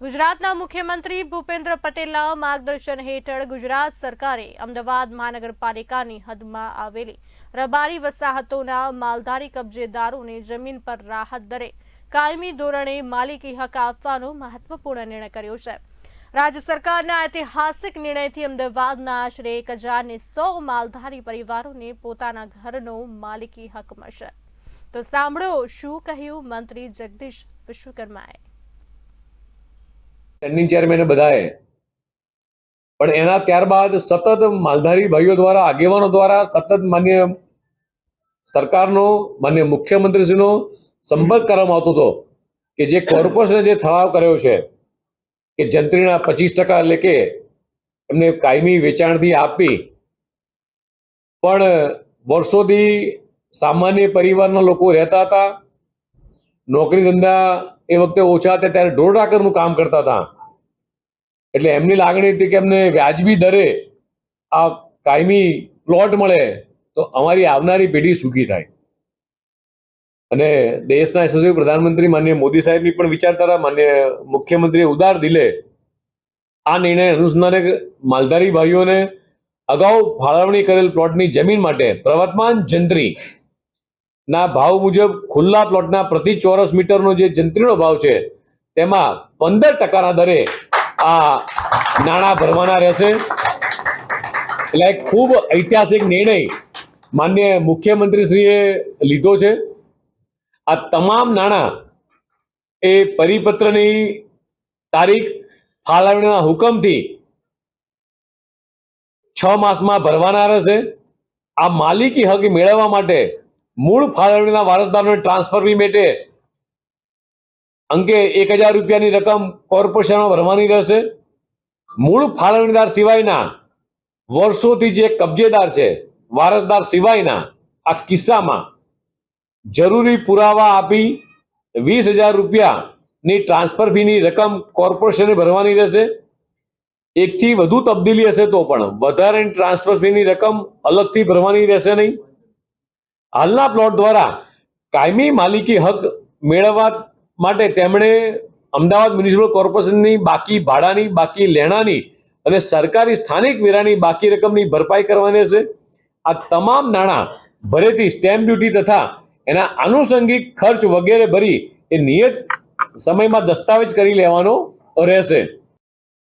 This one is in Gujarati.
ગુજરાતના મુખ્યમંત્રી ભૂપેન્દ્ર પટેલના માર્ગદર્શન હેઠળ ગુજરાત સરકારે અમદાવાદ મહાનગરપાલિકાની હદમાં આવેલી રબારી વસાહતોના માલધારી કબજેદારોને જમીન પર રાહત દરે કાયમી ધોરણે માલિકી હક આપવાનો મહત્વપૂર્ણ નિર્ણય કર્યો છે. રાજ્ય સરકારના ઐતિહાસિક નિર્ણયથી અમદાવાદના આશરે એક હજારને સો માલધારી પરિવારોને પોતાના ઘરનો માલિકી હક મળશે. તો સાંભળો શું કહ્યું મંત્રી જગદીશ વિશ્વકર્માએ. સ્ટેન્ડિંગ ચેરમેન બધાએ. પણ એના ત્યારબાદ સતત માલધારી ભાઈઓ દ્વારા, આગેવાનો દ્વારા, સતત માન્ય સરકારનો, માન્ય મુખ્યમંત્રીશ્રીનો સંપર્ક કરવામાં આવતો હતો કે જે કોર્પોરેશને જે ઠરાવ કર્યો છે કે જંત્રીના પચીસ ટકા એટલે કે એમને કાયમી વેચાણથી આપી, પણ વર્ષોથી સામાન્ય પરિવારના લોકો રહેતા હતા નોકરી ધંધા એ વખતે ઓછા હતા ત્યારે ઢોર ઢાકરનું કામ કરતા હતા. એટલે એમની લાગણી હતી કે એમને વ્યાજબી દરે આ કાયમી પ્લોટ મળે તો અમારી આવનારી પેઢી સુખી થાય. અને દેશના યશસ્વી પ્રધાનમંત્રી માન્ય મોદી સાહેબની પણ વિચારધારા માન્ય મુખ્યમંત્રીએ ઉદાર દિલે આ નિર્ણય અનુસંધાને માલધારી ભાઈઓને અગાઉ ફાળવણી કરેલ પ્લોટની જમીન માટે પ્રવર્તમાન જંત્રી ના, ભાવ મુજબ ખુલ્લા પ્લોટના પ્રતિ ચોરસ મીટરનો જે જંત્રીનો ભાવ છે, તેમાં પંદર ટકાના દરે આ નાણાં ભરવાના રહેશે. એટલે ખૂબ ઐતિહાસિક નિર્ણય માન્ય મુખ્યમંત્રીશ્રીએ લીધો છે. આ તમામ નાણાં એ પરિપત્રની તારીખ ફાળવણીના હુકમથી છ માસમાં ભરવાના રહેશે. આ માલિકી હક મેળવવા માટે મૂળ ફાળવણીના વારસદારોને ટ્રાન્સફર ફી માટે અંકે એક હજાર રૂપિયાની રકમ કોર્પોરેશનમાં ભરવાની રહેશે. મૂળ ફાળવણીદાર સિવાયના વર્ષોથી જે કબજેદાર છે, વારસદાર સિવાયના આ કિસ્સામાં જરૂરી પુરાવા આપી વીસ હજાર રૂપિયાની ટ્રાન્સફર ફીની રકમ કોર્પોરેશને ભરવાની રહેશે. એકથી વધુ તબદીલી હશે તો પણ વધારે ટ્રાન્સફર ફીની રકમ અલગથી ભરવાની રહેશે નહીં. હાલના પ્લોટ દ્વારા કાયમી માલિકી હક મેળવવા માટે તેમણે અમદાવાદ મ્યુનિસિપલ કોર્પોરેશનની બાકી ભાડાની, બાકી લેણાની અને સરકારી સ્થાનિક વેરાની બાકી રકમની ભરપાઈ કરવાની હશે આ તમામ નાણાં ભરેથી સ્ટેમ્પ ડ્યુટી તથા એના આનુષંગિક ખર્ચ વગેરે ભરી એ નિયત સમયમાં દસ્તાવેજ કરી લેવાનો રહેશે.